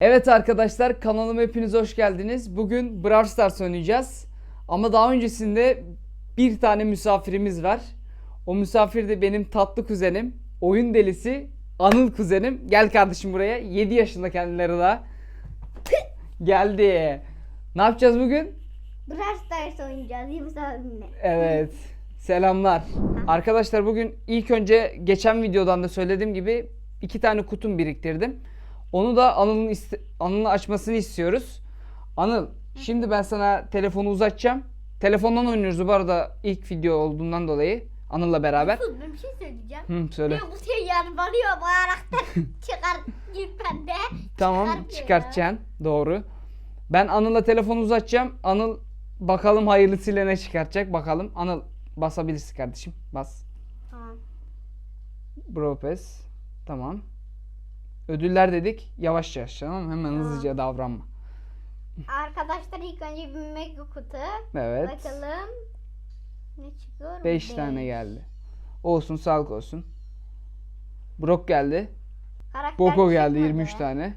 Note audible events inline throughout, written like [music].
Evet arkadaşlar kanalıma hepiniz hoş geldiniz. Bugün Brawl Stars oynayacağız. Ama daha öncesinde bir tane misafirimiz var. O misafir de benim tatlı kuzenim. Oyun delisi Anıl kuzenim. Gel kardeşim buraya. 7 yaşında kendileri daha. [laughs] Geldi. Ne yapacağız bugün? Brawl Stars oynayacağız abimle. Evet. Selamlar. [laughs] Arkadaşlar bugün ilk önce geçen videodan da söylediğim gibi iki tane kutum biriktirdim. Onu da Anıl'ın Anıl'ın açmasını istiyoruz. Anıl, şimdi ben sana telefonu uzatacağım. Telefondan oynuyoruz bu arada ilk video olduğundan dolayı Anıl'la beraber. Ben bir şey söyleyeceğim. Hı, söyle. Bir kutuya yarmalıyor bağıraraktan [laughs] çıkar gir bende. Tamam, çıkartacaksın. Doğru. Ben Anıl'la telefonu uzatacağım. Anıl bakalım hayırlısıyla ne çıkartacak bakalım. Anıl basabilirsin kardeşim. Bas. Tamam. Bro Pass. Tamam. Ödüller dedik. Yavaş yavaş tamam mı? Hemen hızlıca davranma. Arkadaşlar ilk önce bir mega kutu. Evet. Bakalım. Ne çıkıyor? 5 tane geldi. Olsun sağlık olsun. Brock geldi. Karakter Boko geldi çıkmadı. 23 tane.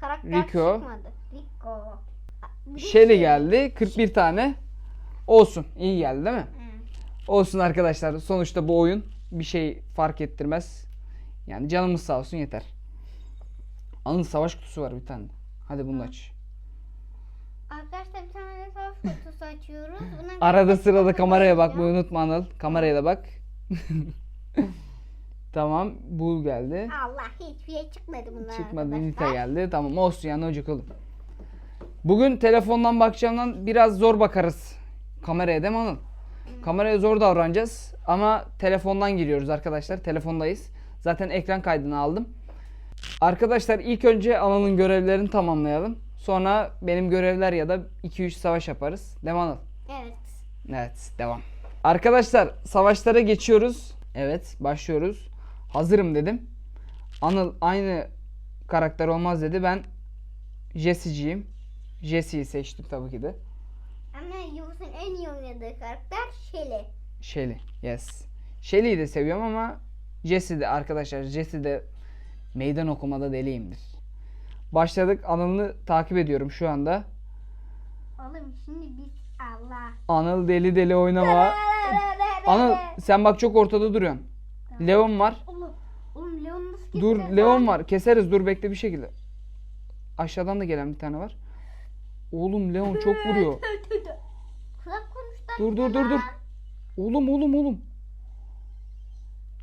Karakter Rico. çıkmadı. Rico. Shelly geldi 41 tane. Olsun. iyi geldi değil mi? Hı. Olsun arkadaşlar. Sonuçta bu oyun bir şey fark ettirmez. Yani canımız sağ olsun yeter. Anıl savaş kutusu var bir tane. Hadi bunu aç. Arkadaşlar bir tane de savaş kutusu açıyoruz. Buna Arada sırada kameraya bakmayı unutma Anıl. Kameraya da bak. [laughs] tamam. Bu geldi. Allah hiçbir şey çıkmadı bundan Çıkmadı. Nita geldi. Tamam olsun yani olacak oğlum. Bugün telefondan bakacağımdan biraz zor bakarız. Kameraya değil mi Anıl? Kameraya zor davranacağız. Ama telefondan giriyoruz arkadaşlar. Telefondayız. Zaten ekran kaydını aldım. Arkadaşlar ilk önce Anıl'ın görevlerini tamamlayalım. Sonra benim görevler ya da 2-3 savaş yaparız. Değil mi Anıl? Evet. Evet devam. Arkadaşlar savaşlara geçiyoruz. Evet başlıyoruz. Hazırım dedim. Anıl aynı karakter olmaz dedi. Ben Jesse'ciyim. Jesse'yi seçtim tabii ki de. Ama Yunus'un en iyi oynadığı karakter Shelly. Shelly. Yes. Shelly'yi de seviyorum ama Jesse de arkadaşlar Jesse de meydan okumada deliyimdir. Başladık. Anıl'ı takip ediyorum şu anda. Oğlum şimdi biz Allah. Anıl deli deli oynama. Anıl sen bak çok ortada duruyorsun. Leon var. Oğlum, oğlum Leon nasıl Dur Leon var. Keseriz dur bekle bir şekilde. Aşağıdan da gelen bir tane var. Oğlum Leon çok vuruyor. Kulak konuştan Dur dur dur dur. Oğlum oğlum oğlum.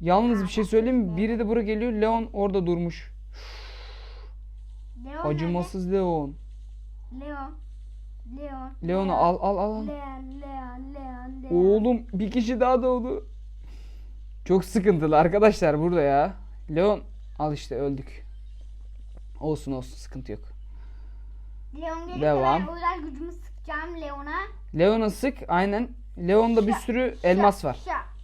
Yalnız bir şey söyleyeyim mi? Biri de buraya geliyor. Leon orada durmuş. Leon Acımasız Leon. nerede? Leon. Leon. Leon'u al al al. al. Leon, Leon, Leon, Leon. Oğlum bir kişi daha doğdu. Çok sıkıntılı arkadaşlar burada ya. Leon al işte öldük. Olsun olsun sıkıntı yok. Leon Devam. özel gücümü sıkacağım Leon'a. Leon'a sık aynen. Leon'da bir sürü elmas var. Şa.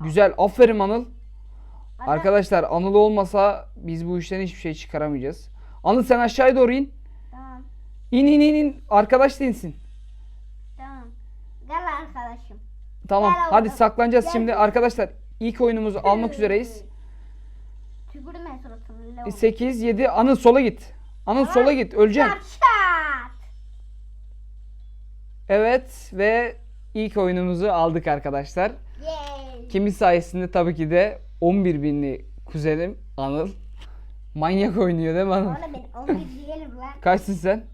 Güzel. Aferin Anıl. Arkadaşlar Anıl olmasa biz bu işten hiçbir şey çıkaramayacağız. Anıl sen aşağıya doğru in. Tamam. İn in in in. Arkadaş da insin. Tamam. Gel arkadaşım. Tamam. Gel Hadi oğlum. saklanacağız Gel. şimdi. Arkadaşlar ilk oyunumuzu almak üzereyiz. Tükürme suratını Leon. 8 7 Anıl sola git. Anıl sola git. Öleceksin. Evet ve ilk oyunumuzu aldık arkadaşlar. Kimin sayesinde tabii ki de 11 binli kuzenim Anıl. Manyak oynuyor değil mi Anıl? Oğlum ben 11 diyelim lan. [laughs] Kaçsın sen?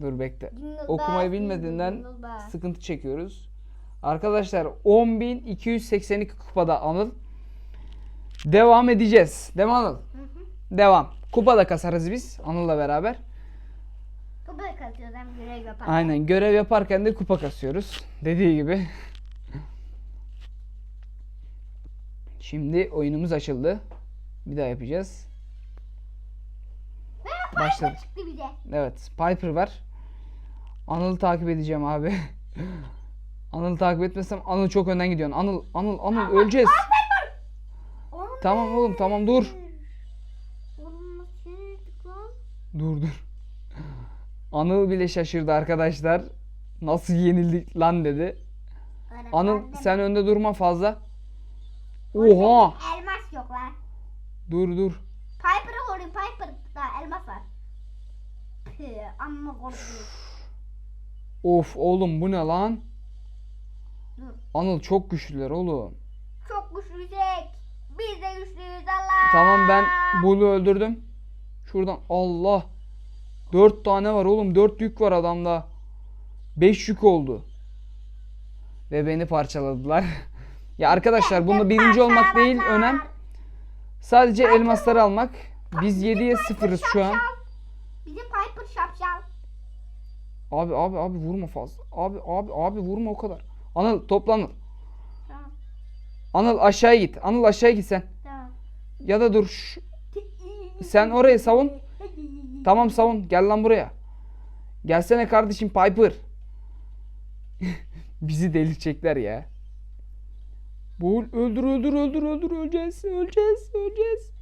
Dur bekle. Okumayı bilmediğinden sıkıntı çekiyoruz. Arkadaşlar 10.282 kupada Anıl. Devam edeceğiz. Değil mi Anıl? Hı hı. Devam. Kupa da kasarız biz Anıl'la beraber. Kupa katıyoruz hem görev yapar. Aynen görev yaparken de kupa kasıyoruz. Dediği gibi. Şimdi oyunumuz açıldı. Bir daha yapacağız. Başladık. Çıktı bir de. Evet. Piper var. Anıl'ı takip edeceğim abi. [laughs] Anıl'ı takip etmesem Anıl çok önden gidiyorsun. Anıl, Anıl, Anıl öleceğiz. Oğlum Tamam oğlum tamam dur. Oğlum nasıl yenildik lan? Dur dur. Anıl bile şaşırdı arkadaşlar. Nasıl yenildik lan dedi. Anıl sen önde durma fazla. Oha. Elmas yok lan. Dur dur. Piper'ı koruyun Piper. Daha elmas var. Püh, amma korkuyorum. Of oğlum bu ne lan? Dur. Anıl çok güçlüler oğlum. Çok güçlüysek. Biz de güçlüyüz Allah. Tamam ben Bull'u öldürdüm. Şuradan Allah. Dört tane var oğlum. Dört yük var adamda. Beş yük oldu. Ve beni parçaladılar. [laughs] ya arkadaşlar bunda birinci olmak değil önem. Sadece elmasları almak. Biz 7'ye 0'ız şu an. Bizim Piper şapşal. Abi abi abi vurma fazla. Abi abi abi vurma o kadar. Anıl toplanır. Tamam. Anıl aşağıya git. Anıl aşağıya git sen. Tamam. Ya da dur. şu- Sen orayı savun. Tamam savun. Gel lan buraya. Gelsene kardeşim Piper. [laughs] Bizi delirtecekler ya. Bul öldür öldür öldür öldür öleceğiz öleceğiz öleceğiz.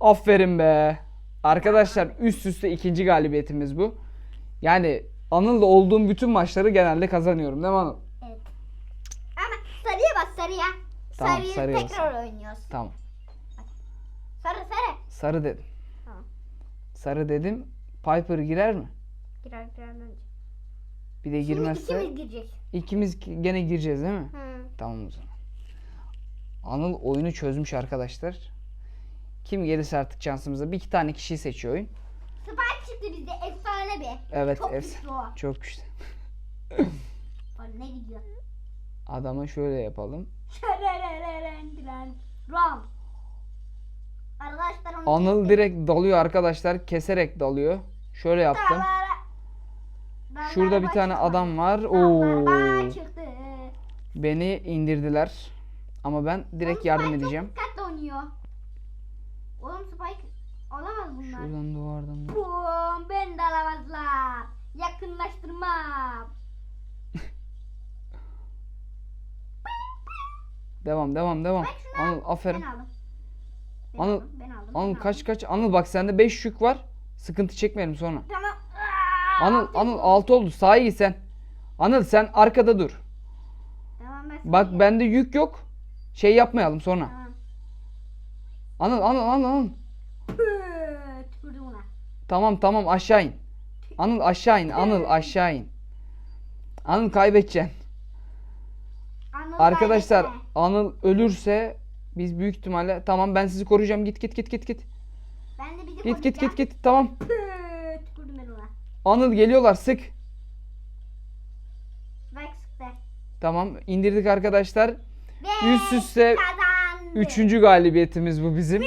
Aferin be. Arkadaşlar üst üste ikinci galibiyetimiz bu. Yani Anıl'la olduğum bütün maçları genelde kazanıyorum değil mi Anıl? Evet. Ama sarıya bas sarıya. Tamam, Sarıyı sarıya tekrar oynuyoruz. Tamam. Sarı sarı. Sarı dedim. Tamam. Sarı dedim. Piper girer mi? Girer girer önce. Bir de Şimdi girmezse ikimiz girecek. ikimiz gene gireceğiz değil mi? Hı. Tamam o zaman. Anıl oyunu çözmüş arkadaşlar. Kim gelirse artık şansımıza bir iki tane kişiyi seçiyor oyun. Spike çıktı bizde efsane bir. Evet, Çok efs- güçlü o. Çok güçlü. [coughs] Ne gidiyor. Adama şöyle yapalım. Ram. Arkadaşlar onu Anıl direkt dalıyor arkadaşlar. Keserek dalıyor. Şöyle yaptım. Şurada bir tane adam var. Oo. Beni indirdiler. Ama ben direkt Oğlum yardım Spike edeceğim. Çok dikkatli oynuyor. Oğlum Spike olamaz bunlar. Şuradan duvardan. Bum ben de alamazlar. Yakınlaştırmam. Devam devam devam. Anıl aferin. Ben aldım. Ben Anıl- aldım, ben aldım. Anıl ben kaç aldım. kaç. Anıl bak sende 5 yük var. Sıkıntı çekmeyelim sonra. Tamam. Anıl Altı Anıl oldu. 6 oldu. Sağa git sen. Anıl sen arkada dur. Tamam ben Bak bende yük yok. Şey yapmayalım sonra. Tamam. Anıl Anıl Anıl Anıl. Tamam tamam aşağı in. Anıl aşağı in. Anıl aşağı in. Anıl kaybedeceksin. Anıl Arkadaşlar kaybetme. Anıl ölürse biz büyük ihtimalle tamam ben sizi koruyacağım. Git git git git git. Ben de bizi Git git git git. Tamam. Anıl geliyorlar sık. Bak sıktı. Tamam indirdik arkadaşlar. Ve Üst üste kazandı. Üçüncü galibiyetimiz bu bizim.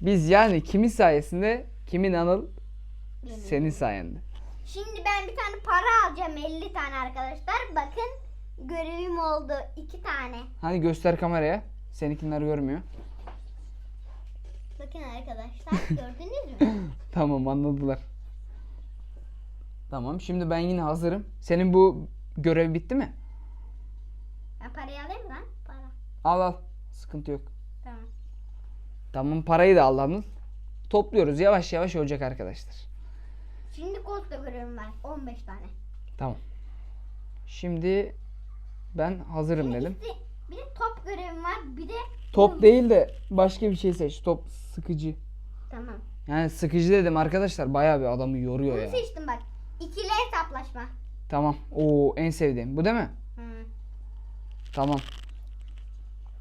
Biz yani kimin sayesinde? Kimin Anıl? Benim. Senin sayende. Şimdi ben bir tane para alacağım 50 tane arkadaşlar. Bakın görevim oldu 2 tane. Hadi göster kameraya. Seninkiler görmüyor. Bakın arkadaşlar [laughs] gördünüz mü? [laughs] Tamam anladılar. Tamam şimdi ben yine hazırım. Senin bu görev bitti mi? Ben parayı alayım. Al al. Sıkıntı yok. Tamam. Tamam parayı da al Anıl. Topluyoruz yavaş yavaş olacak arkadaşlar. Şimdi Ghost'ta görevim var 15 tane. Tamam. Şimdi ben hazırım dedim. İkisi- bir de top görevim var bir de Top değil de başka bir şey seç. Top sıkıcı. Tamam. Yani sıkıcı dedim arkadaşlar. Bayağı bir adamı yoruyor Bunu ya. seçtim bak. İkili hesaplaşma. Tamam. Oo en sevdiğim. Bu değil mi? Hı. Tamam.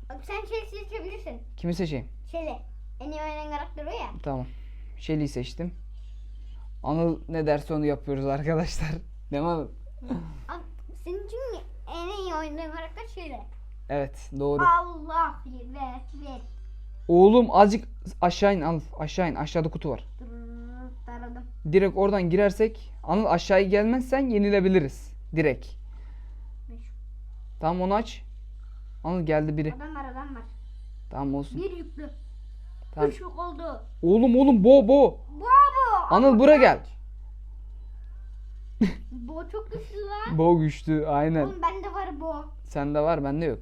Bak sen şey seçebilirsin. Kimi seçeyim? Şöyle. En iyi oynayan karakter o ya. Tamam. Shelly'i seçtim. Anıl ne derse onu yapıyoruz arkadaşlar. [laughs] Değil mi Anıl? Al, senin çünkü en iyi oynayan karakter şöyle. Evet doğru. Allah ver ver. Oğlum azıcık aşağı in Anıl. Aşağı in. Aşağıda kutu var. Dur, Taradım. Direkt oradan girersek Anıl aşağıya gelmezsen yenilebiliriz. Direkt. Tamam onu aç. Anıl geldi biri. Adam var adam var. Tamam olsun. Bir yüklü. Tamam. Üç yük oldu. Oğlum oğlum bo bo. Bravo. Anıl buraya gel. Bu çok güçlü lan. Bo güçlü aynen. Oğlum bende var bu. Sende var bende yok.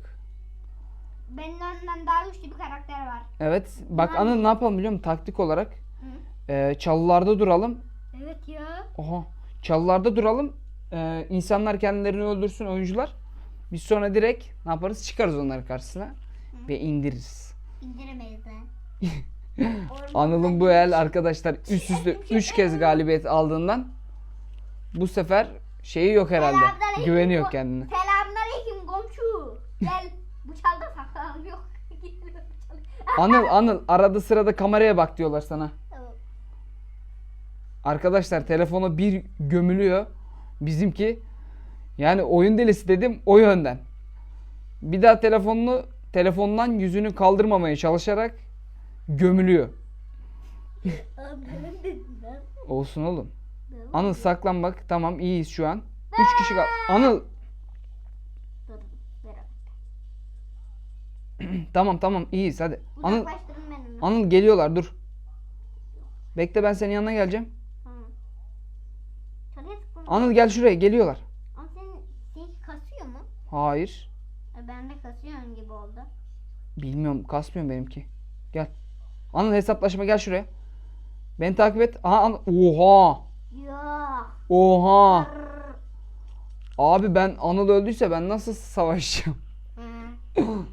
Benim ondan daha güçlü bir karakter var. Evet. Bak Hangi? Anıl ne yapalım biliyor musun? Taktik olarak. Hı. Ee, çalılarda duralım. Evet ya. Oha. Çalılarda duralım. Ee, insanlar kendilerini öldürsün oyuncular. Biz sonra direkt ne yaparız? Çıkarız onların karşısına ve indiririz. İndiremeyiz de. [laughs] Anıl'ın bu el arkadaşlar üst üste 3 kez galibiyet aldığından bu sefer şeyi yok herhalde. Selamünaleyküm Güveni yok ko- kendine. Selamünaleyküm komşu. Gel bu çalda saklanalım [laughs] yok. Anıl [laughs] Anıl arada sırada kameraya bak diyorlar sana. Tamam. Arkadaşlar telefona bir gömülüyor. Bizimki yani oyun delisi dedim o yönden. Bir daha telefonunu telefondan yüzünü kaldırmamaya çalışarak gömülüyor. Olsun oğlum. Anıl saklan bak. Tamam iyiyiz şu an. 3 kişi kal. Anıl [clears throat] tamam tamam iyiyiz hadi. Anıl. Anıl geliyorlar dur. Bekle ben senin yanına geleceğim. Anıl gel şuraya geliyorlar. Ama senin, seninki kasıyor mu? Hayır. E, bende kasıyor gibi oldu. Bilmiyorum kasmıyor benimki. Gel. Anıl hesaplaşma gel şuraya. Beni takip et. Aha Anıl. Oha. Ya. Oha. Abi ben Anıl öldüyse ben nasıl savaşacağım? [laughs]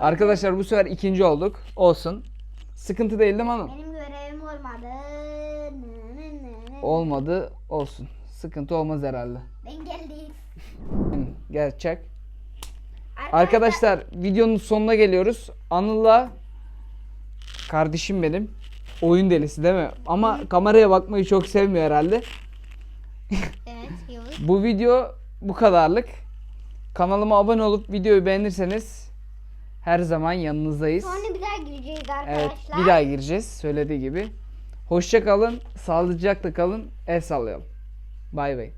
Arkadaşlar bu sefer ikinci olduk. Olsun. Sıkıntı değil değil mi Anıl? Benim görevim olmadı. Olmadı. Olsun. Sıkıntı olmaz herhalde. Ben geldim. Gel çek. Arkadaşlar videonun sonuna geliyoruz. Anıl'la kardeşim benim. Oyun delisi değil mi? Ama kameraya bakmayı çok sevmiyor herhalde. Evet. [laughs] Bu video bu kadarlık. Kanalıma abone olup videoyu beğenirseniz her zaman yanınızdayız. Sonra bir daha gireceğiz Evet, arkadaşlar. bir daha gireceğiz söylediği gibi. Hoşça kalın, sağlıcakla kalın, el sallayalım. Bay bay.